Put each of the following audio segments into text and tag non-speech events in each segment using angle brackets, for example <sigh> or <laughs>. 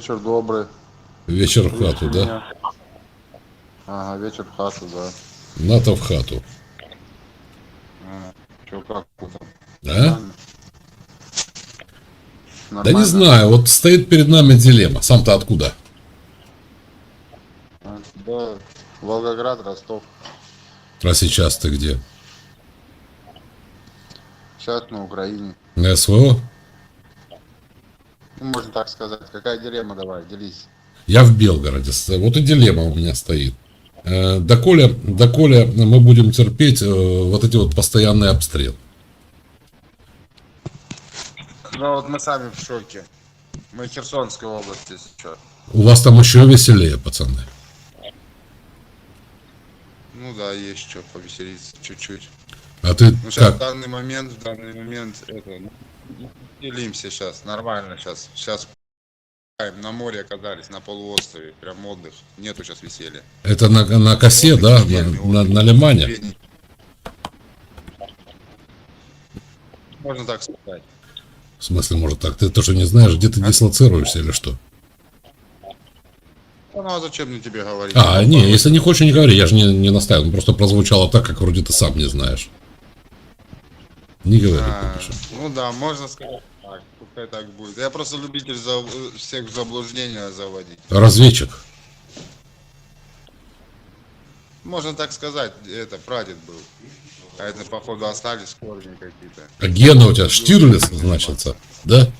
Вечер добрый. Вечер в хату, да? Меня. Ага, вечер в хату, да. НАТО в хату. А, чё, как там? А? Нормально? Да не знаю, вот стоит перед нами дилемма. Сам-то откуда? А, Да, Волгоград, Ростов. А сейчас ты где? Сейчас на Украине. На СВО? Ну, можно так сказать. Какая дилемма, давай, делись. Я в Белгороде. Вот и дилемма у меня стоит. Э, Доколе, доколе мы будем терпеть э, вот эти вот постоянные обстрелы. Ну вот мы сами в шоке. Мы в Херсонской области сейчас. У вас там еще веселее, пацаны. Ну да, есть что повеселиться чуть-чуть. А ты Ну сейчас в как? данный момент, в данный момент это, делимся сейчас, нормально сейчас. Сейчас на море оказались, на полуострове, прям отдых. Нету сейчас веселья. Это на, на косе, да? На, на, на лимане? Можно так сказать. В смысле, может так? Ты тоже не знаешь, где ты дислоцируешься или что? Ну а зачем мне тебе говорить? А, не, если не хочешь, не говори, я же не, не настаивал. Ну, Просто прозвучало так, как вроде ты сам не знаешь. Не говори А, ну да, можно сказать. Пускай так будет. Я просто любитель за- всех в заблуждение заводить. Разведчик. Можно так сказать, это прадед был. А это, походу, остались корни какие-то. А гена у тебя Штирлиц, значится, да?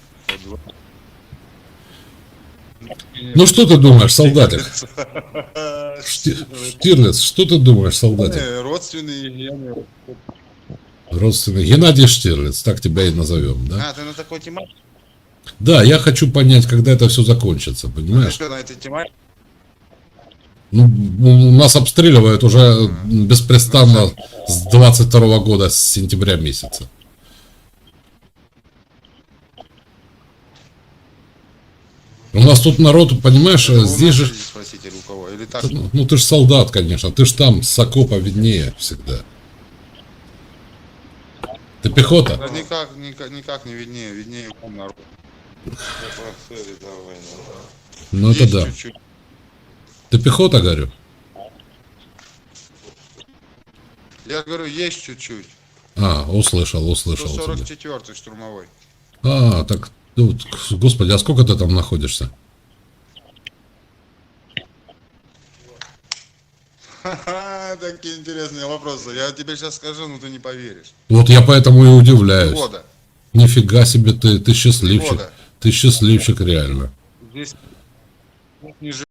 Ну что ты думаешь, солдатик? Шти- Штирлиц, что ты думаешь, солдатик? Э, Родственные гены. Родственный Геннадий Штирлиц, так тебя и назовем, да? А, ты на такой тематике? Да, я хочу понять, когда это все закончится, Ты понимаешь? что, на этой тематике? Ну, у нас обстреливают уже беспрестанно с 22 года, с сентября месяца. У нас тут народ, понимаешь, Это здесь же... или у кого? Или так? Ну, ты же солдат, конечно, ты ж там с окопа виднее всегда. Ты пехота? Да никак, никак, никак не виднее, виднее народ. Ну это да. Ты пехота, говорю? Я говорю, есть чуть-чуть. А, услышал, услышал тебя. 144 штурмовой. А, так, ну, господи, а сколько ты там находишься? Ха-ха, такие интересные вопросы. Я тебе сейчас скажу, но ты не поверишь. Вот я поэтому и удивляюсь. Года. Нифига себе, ты, ты счастливчик. года. Ты счастливчик, реально. Здесь не живу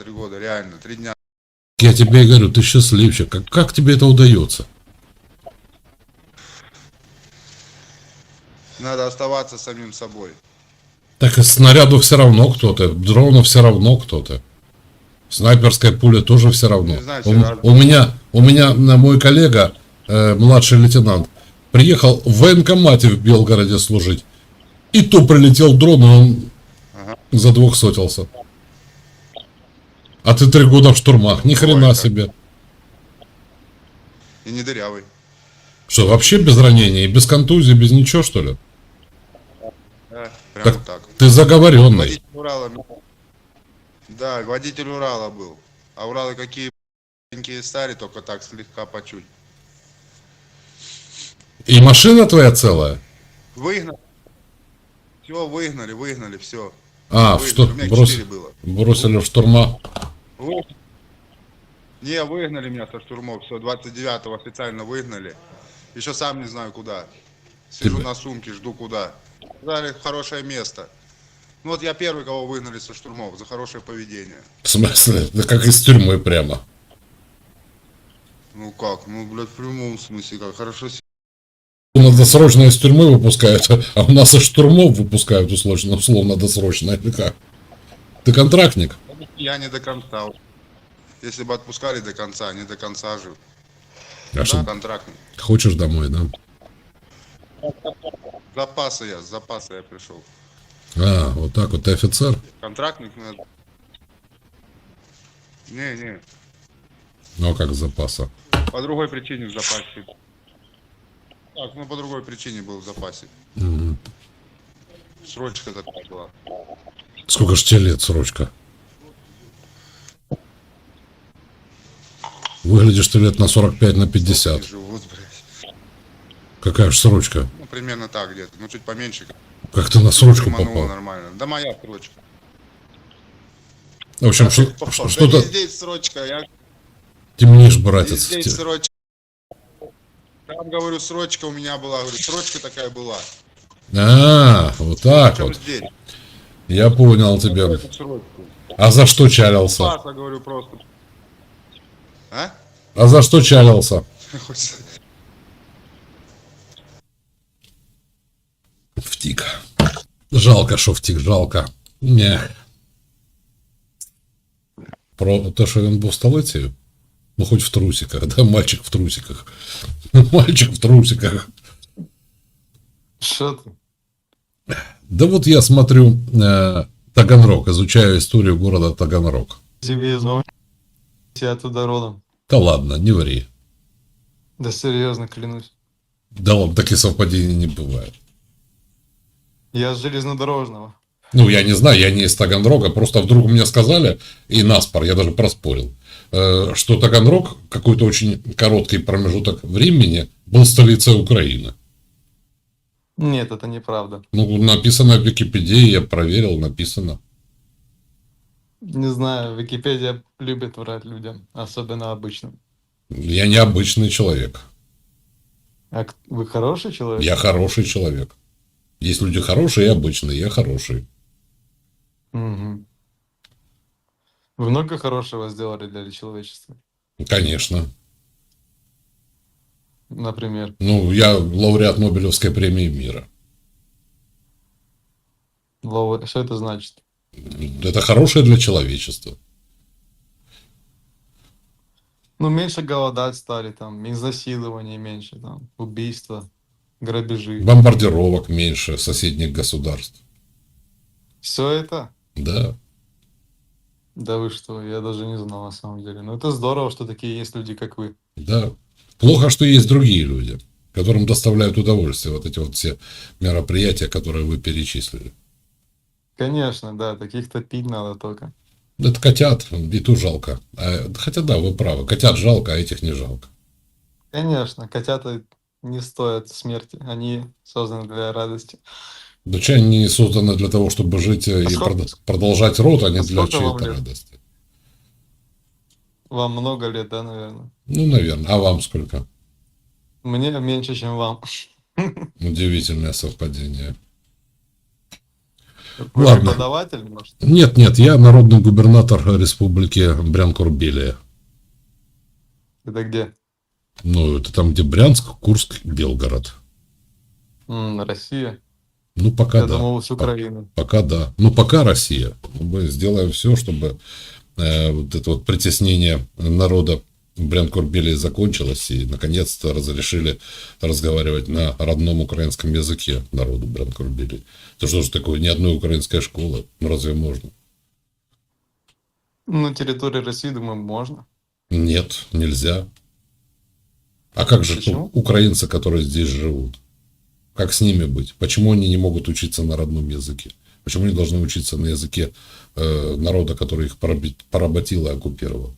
три года, реально, три дня. Я тебе и говорю, ты счастливчик. Как, как тебе это удается? Надо оставаться самим собой. Так и снаряду все равно кто-то, дрону все равно кто-то. Снайперская пуля тоже все равно. Не знаю, у, Серега. у меня, у меня мой коллега, э, младший лейтенант, приехал в военкомате в Белгороде служить. И то прилетел дрон, и он Ага. задвухсотился. А ты три года в штурмах, ни хрена Ой, себе. И не дырявый. Что, вообще без ранений, без контузии, без ничего, что ли? Да, прям Так вот так. ты заговоренный. Водитель Урала. Да, водитель Урала был. А Уралы какие маленькие стали, только так слегка по чуть. И машина твоя целая? Выгнали. Все, выгнали, выгнали, все. А, что, У брос- было. бросили в штурма? Вы- Не, выгнали меня со штурмов, все, 29-го официально выгнали. Еще сам не знаю куда. Сижу Тебя- на сумке, жду куда. Дали хорошее место. Ну вот я первый, кого выгнали со штурмов за хорошее поведение. В смысле? Да как из тюрьмы прямо. Ну как, ну блядь, в прямом смысле как, хорошо с- У нас досрочно из тюрьмы выпускают, а у нас из штурмов выпускают условно, условно досрочно. Или как? Ты контрактник? Я не до конца. Если бы отпускали до конца, не до конца жил. А Да, что, контрактный. хочешь домой, да? Запасы я, с запаса я пришел. А, вот так вот, ты офицер? Контрактник надо. Не, не. Ну, а как с запаса? По другой причине в запасе. Так, ну по другой причине был в запасе. Мгм. Срочка такая была. Сколько ж тебе лет, срочка? Выглядишь ты лет на 45, на 50. Живут, блядь. Какая ж срочка? Ну, примерно так где-то. Ну, чуть поменьше. Как ты на срочку Рвануло попал? нормально. Да моя срочка. В общем, что- ш- Да что-то везде срочка. Я темнишь, братец. везде Те- срочка. Там, говорю, срочка у меня была. Говорю, срочка такая была. А, вот так Причем вот. здесь. Я понял тебя. Какую-то срочку. А за что чалился? Паша, говорю, просто. А? А за что чалился? Хоть- Втик. Жалко, що втік, жалко. Не. Про те, що він був столицею? Ну, хоч в трусиках, да? Мальчик в трусиках. <laughs> Мальчик в трусиках. Что ты? Да вот я смотрю э, Таганрог, изучаю историю города Таганрог. Тебе Я оттуда родом. Да ладно, не ври. Да серьезно, клянусь. Да ладно, таких совпадений не бывает. Я с железнодорожного. Ну, я не знаю, я не из Таганрога, просто вдруг мне сказали, и наспор, я даже проспорил, что Таганрог какой-то очень короткий промежуток времени был столицей Украины. Нет, это неправда. Ну, написано в Википедии, я проверил, написано. Не знаю, Википедия любит врать людям, особенно обычным. Я необычный человек. А вы хороший человек? Я хороший человек. Есть люди хорошие и обычные, я хороший. Мгм. Вы много хорошего сделали для человечества. Конечно. Например. Ну, я лауреат Нобелевской премии мира. Лоу- Что это значит? Это хорошее для человечества. Ну, меньше голодать стали, там, изнасилований меньше, там, убийства, грабежи. Бомбардировок меньше соседних государств. Все это? Да. Да вы что, я даже не знал на самом деле. Но это здорово, что такие есть люди, как вы. Да. Плохо, что есть другие люди, которым доставляют удовольствие вот эти вот все мероприятия, которые вы перечислили. Конечно, да, таких топить надо только. Это котят, и ту жалко. А, хотя да, вы правы. Котят жалко, а этих не жалко. Конечно, котята не стоят смерти, они созданы для радости. Доча они созданы для того, чтобы жить А и сколько- прод- продолжать род, а не а для чьей-то радости. Вам много лет, да, наверное? Ну, наверное. А вам сколько? Мне меньше, чем вам. Удивительное совпадение. Вы Ладно. преподаватель, может? Нет, нет, я народный губернатор республики Брянкурбелия. Это где? Ну, это там, где Брянск, Курск, Белгород. М, Россия. Ну, пока Я да. думал, с Украины. Пока да. Ну, пока Россия. Мы сделаем все, чтобы э, вот это вот притеснение народа Брянкурбелии закончилось, и наконец-то разрешили разговаривать на родном украинском языке народу Брянкурбелии. Это что же такое, ни одной украинской школы? Ну, разве можно? На территории России, думаю, можно. Нет, нельзя. А как же Почему? у- украинцы, которые здесь живут? Как с ними быть? Почему они не могут учиться на родном языке? Почему они должны учиться на языке э, народа, который их поработил и оккупировал?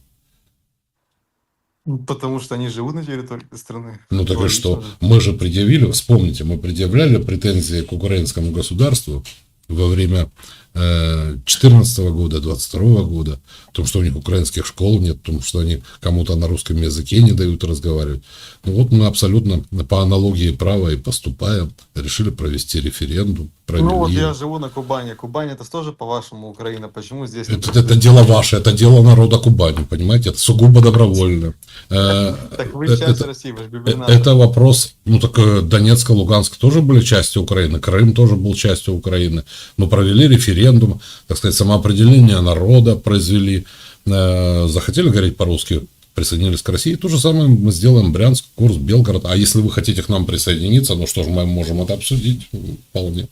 Ну, Потому что они живут на территории страны. Ну так и что? Мы же предъявили, вспомните, мы предъявляли претензии к украинскому государству во время 2014 года, 22 года, о том, что у них украинских школ нет, о том, что они кому-то на русском языке не дают разговаривать. Ну вот мы абсолютно по аналогии права и поступаем. Решили провести референдум, провели. Ну вот я живу на Кубани. Кубань это тоже по-вашему Украина. Почему здесь... Это, это дело ваше, это дело народа Кубани, понимаете? Это сугубо добровольно. Э, Так вы э, часть это- России, Э, губернатор. Это вопрос, ну так э, Донецк и Луганск тоже были частью Украины, Крым тоже был частью Украины. Мы провели референдум, так сказать, самоопределение народа произвели, Э, захотели говорить по-русски, присоединились к России. То же самое мы сделаем Брянск, Курск, Белгород. А если вы хотите к нам присоединиться, ну что ж, мы можем это обсудить вполне.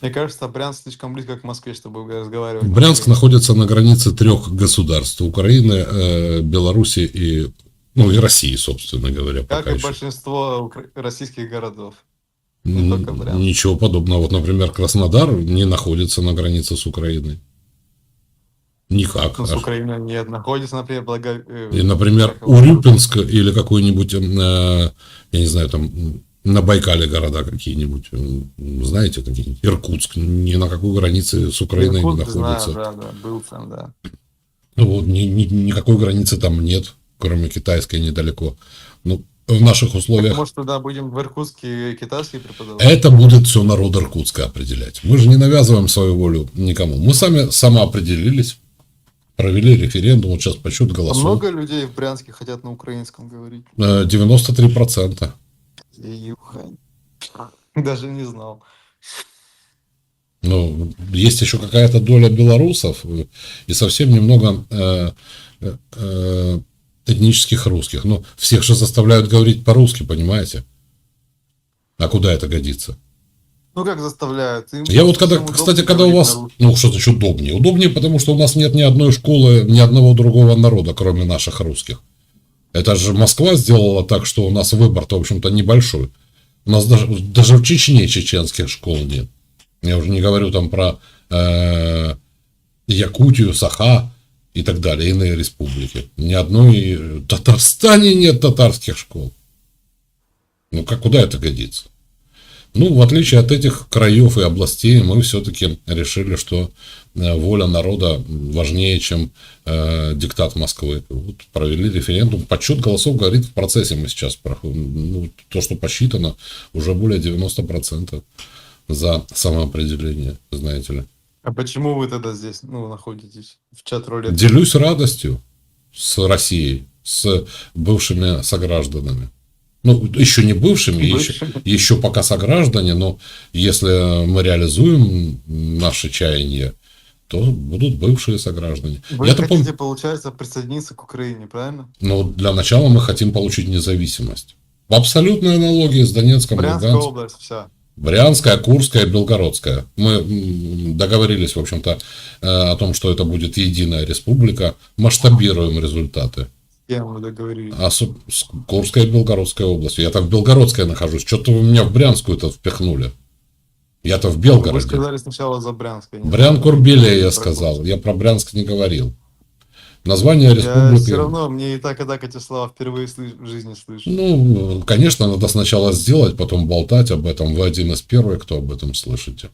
Мне кажется, Брянск слишком близко к Москве, чтобы разговаривать. Брянск находится на границе трех государств. Украины, э, Беларуси и, ну, и России, собственно говоря, Как и еще. большинство российских городов. Не Н- только Брянск. Ничего подобного. Вот, например, Краснодар не находится на границе с Украиной. Никак. Ну, с Украиной нет. Находится, например, Благо... э, И, например, Урюпинск или какой-нибудь, э, я не знаю, там на Байкале города какие-нибудь, м, знаете, какие-нибудь, Иркутск, ни на какой границе с Украиной не Иркутск, знаю, находится. да, да, был там, да. Ну, вот, ни- ни- никакой границы там нет, кроме китайской недалеко. Ну, в наших Так, условиях может, тогда будем в Иркутске китайский преподавать? это будет все народ Иркутска определять. Мы же не навязываем свою волю никому. Мы сами самоопределились, провели референдум, вот сейчас подсчет А голосов. много людей в Брянске хотят на украинском говорить? Э, 93%. Ехань. Даже не знал. Ну, есть еще какая-то доля белорусов э, и совсем немного э, э, э, этнических русских. Ну, всех же заставляют говорить по-русски, понимаете? А куда это годится? Ну, как заставляют? Им Я вот когда, кстати, когда у вас, ну, что значит удобнее? Удобнее, потому что у нас нет ни одной школы, ни одного другого народа, кроме наших русских. Это же Москва сделала так, что у нас выбор-то, в общем-то, небольшой. У нас даже, даже в Чечне чеченских школ нет. Я уже не говорю там про э, Якутию, Саха и так далее, иные республики. Ни одной в Татарстане нет татарских школ. Ну, как куда это годится? Ну, в отличие от этих краев и областей, мы все-таки решили, что э, воля народа важнее, чем э, диктат Москвы. Вот провели референдум. Подсчет голосов говорит в процессе мы сейчас проходим. Ну, то, что посчитано, уже более 90% за самоопределение, знаете ли. А почему вы тогда здесь, ну, находитесь в чат рулет? Делюсь радостью с Россией, с бывшими согражданами. Ну, еще не бывшими, еще, Бывшими. еще пока сограждане, но если мы реализуем наши чаяния, то будут бывшие сограждане. Вы Я-то хотите, помню, получается, присоединиться к Украине, правильно? но для начала мы хотим получить независимость. В абсолютной аналогии с Донецком, Брянская Луганском. область, вся. Брянская, Курская, Белгородская. Мы договорились, в общем-то, э, о том, что это будет единая республика. Масштабируем результаты. Кем вы договорились? А с, с Курской и Белгородской областью. Я-то в Белгородской нахожусь. Что-то вы меня в Брянскую-то впихнули. Я-то в Вы Белгороде. сказали сначала за Брянск. я не Брян знаю. Курбеле я сказал. Я про Брянск не говорил. Название Я республики... все равно, мне и так, и так эти слова впервые в жизни слышу. Ну, конечно, надо сначала сделать, потом болтать об этом. Вы один из первых, кто об этом слышите.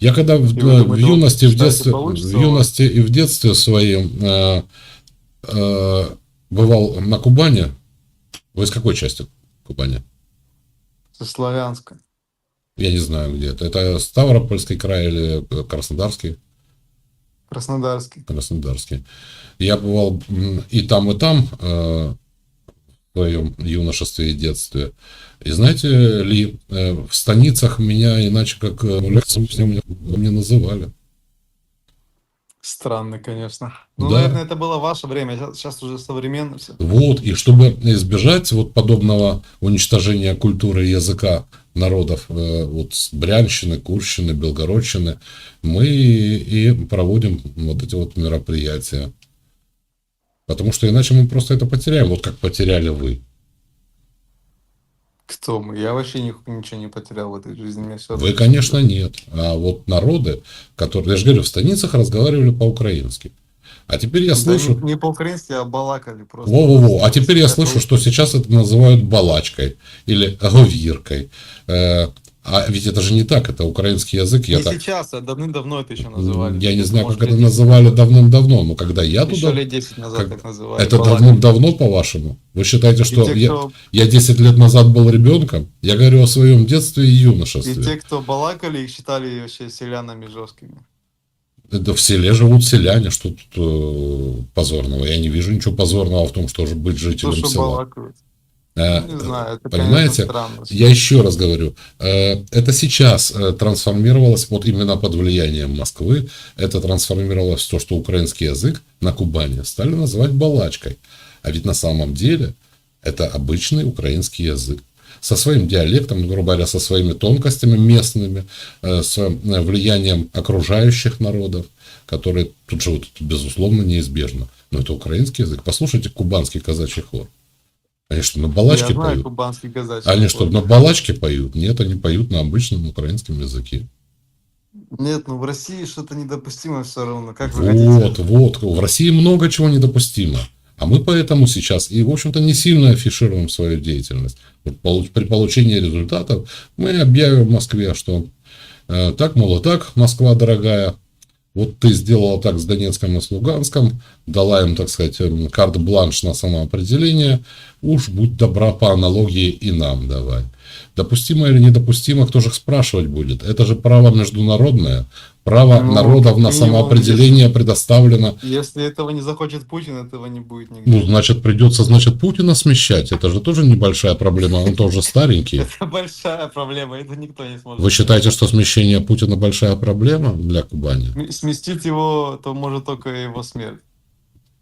Я когда в, э, в думаете, юности, в детстве, в юности и в детстве своем э, э, бывал на Кубани. Вы из какой части Кубани? Со Славянска. Я не знаю где это. Это Ставропольский край или Краснодарский? Краснодарский. Краснодарский. Я бывал и там, и там э, в своем юношестве и детстве. И знаете ли, э, в станицах меня иначе как э, Лексом меня не называли. Странно, конечно. Ну, Да. наверное, это было ваше время. Сейчас, уже современно все. Вот, и чтобы избежать вот подобного уничтожения культуры и языка народов э, вот с Брянщины, Курщины, Белгородщины, мы и проводим вот эти вот мероприятия. Потому что иначе мы просто это потеряем, вот как потеряли вы. Кто мы? Я вообще ни- ничего не потерял в этой жизни. Мне всё Вы, конечно, нет. А вот народы, которые, я же говорю, в станицах разговаривали по-украински. А теперь я Да слышу... не, не по-украински, а балакали просто. Во-во-во. А теперь я слышу, что сейчас это называют балачкой или говиркой. Э, А ведь это же не так, это украинский язык. Я, Не так, сейчас, а давным-давно это еще называли. я не знаю, Может, как это лет 10 называли давным-давно, но когда я Еще туда... лет 10 назад как- так называли. Это давным-давно, по-вашему? Вы считаете, И что те, я, кто, я 10 лет назад был ребенком? Я говорю о своем детстве и и юношестве. те, кто балакали, их считали вообще селянами жесткими. Это в селе живут селяне, что тут э, позорного? Я не вижу ничего позорного в том, что быть То, жителем что села. балакают. Э, Ну, не знаю, это, понимаете, странно. Я еще раз говорю, э, это сейчас э, трансформировалось вот именно под влиянием Москвы, это трансформировалось в то, что украинский язык на Кубани стали называть балачкой. А ведь на самом деле это обычный украинский язык со своим диалектом, грубо говоря, со своими тонкостями местными, с влиянием окружающих народов, которые тут живут, безусловно, неизбежно. Но это украинский язык. Послушайте кубанский казачий хор. Они что, на балачке Я знаю поют? кубанский казачий. Они что, на балачке поют? Нет, они поют на обычном украинском языке. Нет, ну в России что-то недопустимо все равно. Как вы хотите? Вот, вот. В России много чего недопустимо. А мы поэтому сейчас и, в общем-то, не сильно афишируем свою деятельность. Вот При получении результатов мы объявим в Москве, что э, так, мол, и так, Москва дорогая, вот ты сделала так с Донецком и с Луганском, дала им, так сказать, эм, карт-бланш на самоопределение, уж будь добра по аналогии и нам давай. Допустимо или недопустимо, кто же их спрашивать будет? Это же право международное, право Ну, народов на самоопределение предоставлено Если этого не захочет Путин, этого не будет нигде. ну, значит, придется, значит, Путина смещать. Это же тоже небольшая проблема, он тоже старенький. <laughs> Это большая проблема, это никто не сможет. Вы считаете, что смещение Путина большая проблема для Кубани? См- Сместить его, то может только его смерть.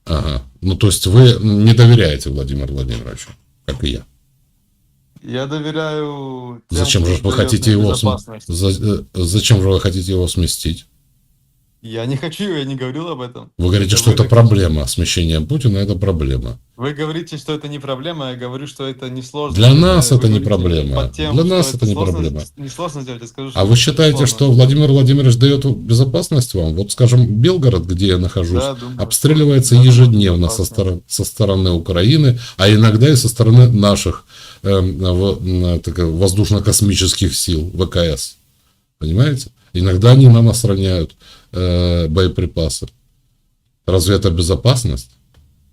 Ага. Ну, то есть вы не доверяете Владимиру Владимировичу, как и я. Я доверяю тем, Зачем же вы хотите его см- э, Зачем же вы хотите его сместить? Я не хочу, я не говорил об этом. Вы говорите, Это что вы это так- проблема. Смещение Путина это проблема. Вы говорите, что это не проблема, я говорю, что это не сложно. Для нас Вы это не проблема. тем, Для нас это не сложно- проблема. Не сложно сделать, я скажу, А вы считаете, сложно. что Владимир Владимирович дает безопасность вам? Вот, скажем, Белгород, где я нахожусь, Да, думаю, обстреливается да, ежедневно со, стор- со стороны Украины, а иногда и со стороны наших м, так, воздушно-космических сил ВКС. Понимаете? Иногда они нам охраняют э, боеприпасы. Разве это безопасность?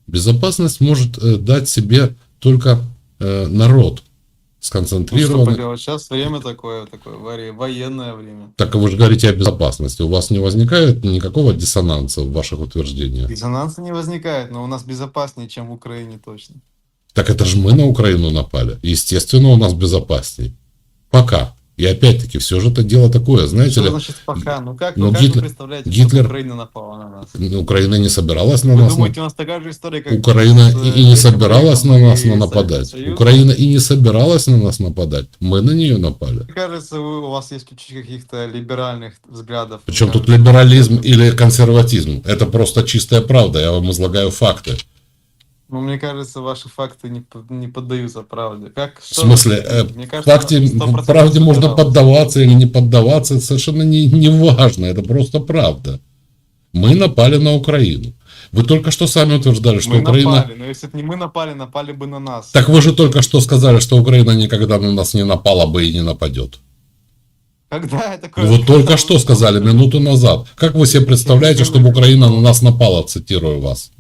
Безопасность может э, дать себе только э, народ Ну, что сконцентрированный. поделать, сейчас время такое, такое военное время. Так вы же говорите о безопасности. У вас не возникает никакого диссонанса в ваших утверждениях? Резонанса не возникает, но у нас безопаснее, чем в Украине точно. Так это же мы на Украину напали. Естественно, у нас безопасней. Пока. И опять-таки, все же это дело такое, знаете Что ли, значит пока? Ну как, Ну, ну, как Гитлер- вы представляете, Гитлер- Украина напала на нас? Украина не собиралась на Вы нас. думаете, у нас такая же история, как Украина с, и, и не собиралась на нас на нападать. Союзом? Украина и не собиралась на нас нападать. Мы на нее напали. Мне кажется, вы- у вас есть чуть-чуть каких-то либеральных взглядов. Причем тут либерализм или консерватизм? Это просто чистая правда. Я вам излагаю факты. Ну, мне кажется, ваши факты не, не поддаются правде. Как, В смысле, э, Мне кажется, факте, 100% правде можно поддаваться или не поддаваться, это совершенно не, не важно, это просто правда. Мы напали на Украину. Вы только что сами утверждали, что Мы Украина... напали, но если бы не мы напали, напали бы на нас. Так вы же только что сказали, что Украина никогда на нас не напала бы и не нападет. Когда я такое... Вы только что сказали, минуту назад. Как вы себе представляете, чтобы Украина на нас напала, цитирую вас?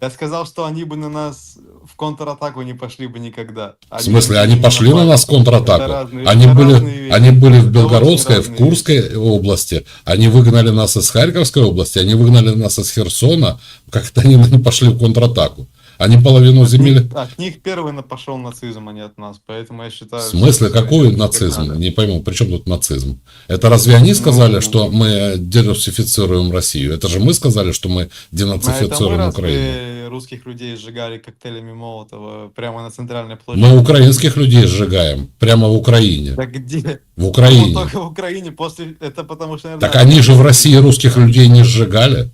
Я сказал, что они бы на нас в контратаку не пошли бы никогда. В смысле, они пошли на нас в контратаку? Это разные- Они это были, разные вещи. они были в Белгородской, в Курской области. Они выгнали нас из Харьковской области, они выгнали нас из Херсона. Как-то они <laughs> не пошли в контратаку. Они половину От земель... них, от них первый пошел нацизм, а не от нас. Поэтому я считаю... В смысле, что какой нацизм? надо. Не пойму, при чем тут нацизм? Это разве они сказали, Ну, что мы денацифицируем Россию? Это же мы сказали, что мы А денацифицируем Украину. разве русских людей сжигали коктейлями Молотова прямо на центральной площади? Мы украинских людей сжигаем прямо в Украине. Да где? В Ну, Украине. только в Украине после... Это потому что... Так наверное, они же в России русских людей не сжигали.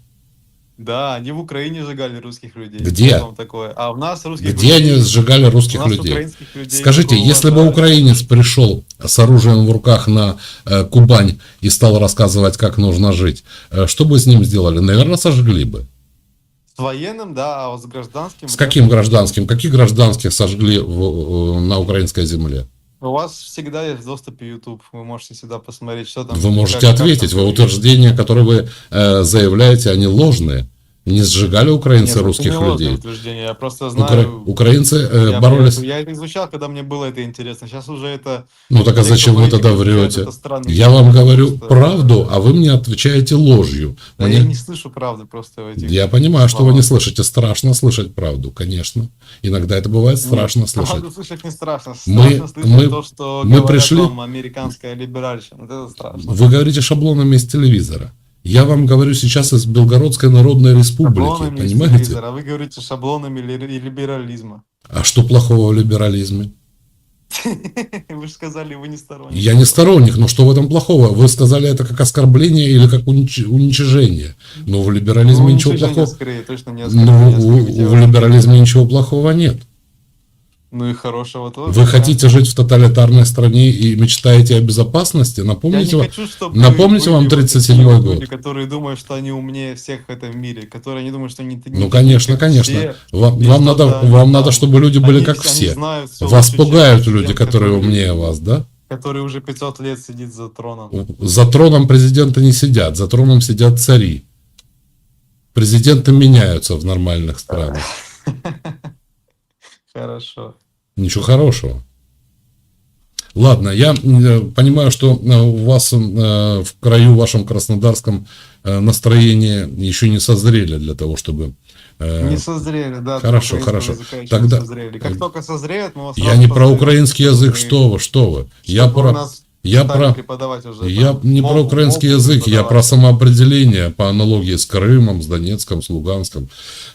Да, они в Украине сжигали русских людей. Где? Что там такое? А в нас русских Где людей... они сжигали у русских нас людей? людей Скажите, если бы украинец пришел с оружием в руках на э, Кубань и стал рассказывать, как нужно жить, э, что бы с ним сделали? Наверное, сожгли бы. С военным, да, а вот с гражданским... С каким гражданским? Каких гражданских сожгли в- э, на украинской земле? У вас всегда есть в доступе YouTube, вы можете сюда посмотреть, что там... Вы можете как- как ответить. там Вы утверждения, которые вы э, заявляете, они ложные. Не сжигали украинцы Нет, это русских не людей. утверждение, я просто Укра- знаю... Украинцы э, я, боролись. Я, я это изучал, когда мне было это интересно. Сейчас уже это... Ну так а зачем вы тогда врете? это странно. Я вам говорю Просто- правду, а вы мне отвечаете ложью. Да Мне- я не слышу правды просто в этих... Я понимаю, что вы не слышите. Страшно слышать правду, конечно. Иногда это бывает страшно <laughs> Нет, слышать. Правду слышать не страшно. Мы- Страшно слышать мы- то, что мы пришли- вам американская либеральщина. Вот это страшно. Вы говорите шаблонами из телевизора. Я вам говорю сейчас из Белгородской Народной Республики, Шаблонами понимаете? а вы говорите шаблонами либерализма. А что плохого в либерализме? <laughs> Вы же сказали, вы не сторонник. Я не сторонник, но что в этом плохого? Вы сказали это как оскорбление или как унич- уничижение? Но в либерализме Ну, ничего плохого. скорее, точно не Ну, оскорбление, у- оскорбите в его. либерализме ничего плохого нет. Ну и хорошего тоже. Вы да. хотите жить в тоталитарной стране и мечтаете о безопасности? Я Напомните, не вам- хочу, чтобы напомните вам 37-й год? Люди, которые думают, что они умнее всех в этом мире, которые не думают, что они... Ну, конечно, конечно. Вам, и вам что надо, там, вам надо, чтобы люди были они- как все. знают всё Вас чем пугают президент, люди, которые умнее вас, да? Который уже 500 лет сидит за троном. За троном президента не сидят, за троном сидят цари. Президенты меняются в нормальных странах. <laughs> Хорошо. Ничего хорошего. Ладно, я э, понимаю, что э, у вас э, в краю вашем краснодарском настроение еще не созрели для того, чтобы... Не созрели, да. хорошо, хорошо. Тогда- созрели. Как только созреют, мы Я не про украинский язык, что вы, что вы. Я у про... нас Я стали про... преподавать уже Я там не про мову- украинский мову язык, я про преподавать. самоопределение по аналогии с Крымом, с Донецком, с Луганском.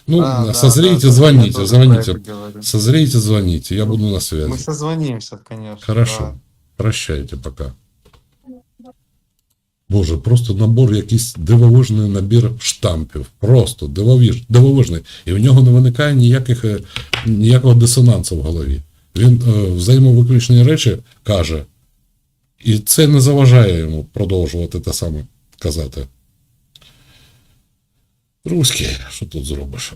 Ну, А, да, созрейте, да, да, я звоните, тоже звоните. про это говорю. Созрейте, звоните, я буду на связи. Мы созвонимся, конечно. Хорошо. да. Прощайте пока. Боже, просто набор якийсь дивовижний набір штампів. Просто дивовиж, дивовижний. І в нього не виникає ніяких, е, ніякого дисонансу в голові. Він е, взаємовиключні речі каже, і це не заважає йому продовжувати те саме казати. Руський, що тут зробиш?